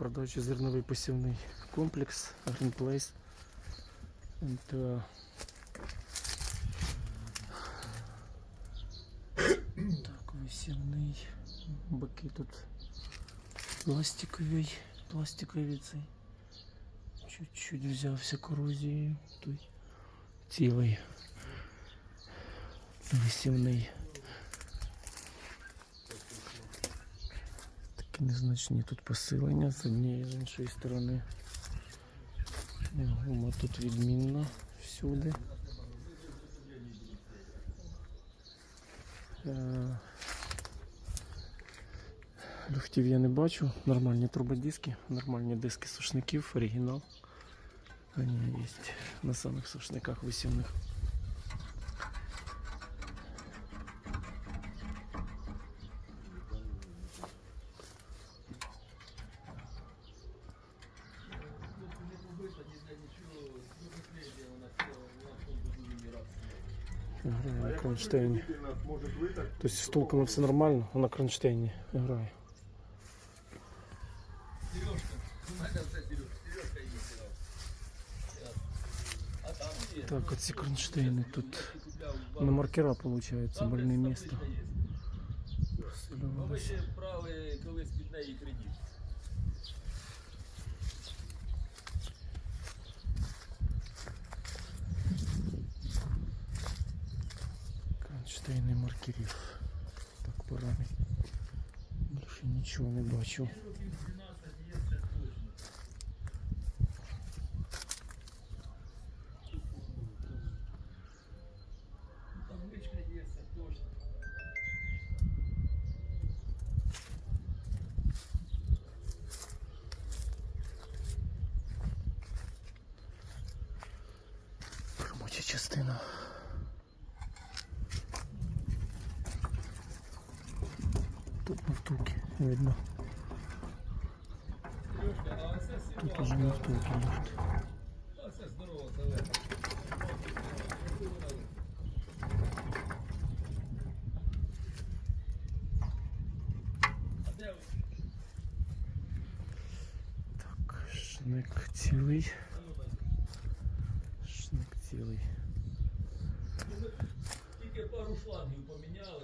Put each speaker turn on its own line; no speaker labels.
продажі зерновий посівний комплекс Green Place. НТА. Так, висівний. Боки тут пластиковий, пластиковий цей. Чуть-чуть взявся корозією. Той цілий висівний. Такі незначні тут посилення з однієї з іншої сторони. Гума тут відмінна всюди. Е, Люфтів я не бачу. Нормальні турбодиски, нормальні диски сушників, оригінал. Вони є на самих сушниках висівних. Грає на кронштейні. Тобто з втулками все нормально, а на кронштейні грає. Так, оці кронштейни тут на маркера виходить, больне місто.
Бо ви
Посилювалось.
ще брали колись під неї кредит.
та маркерів. Так поранив. Більше нічого не бачу. Промоча частина. Тут на втулки видно.
Сережка, а оце
Тут
сівалка.
уже на втулки люфт.
Оце здорово, зелена. А де ви?
Так, шник цілий. Шник цілий.
Тільки пару шлангів поміняли.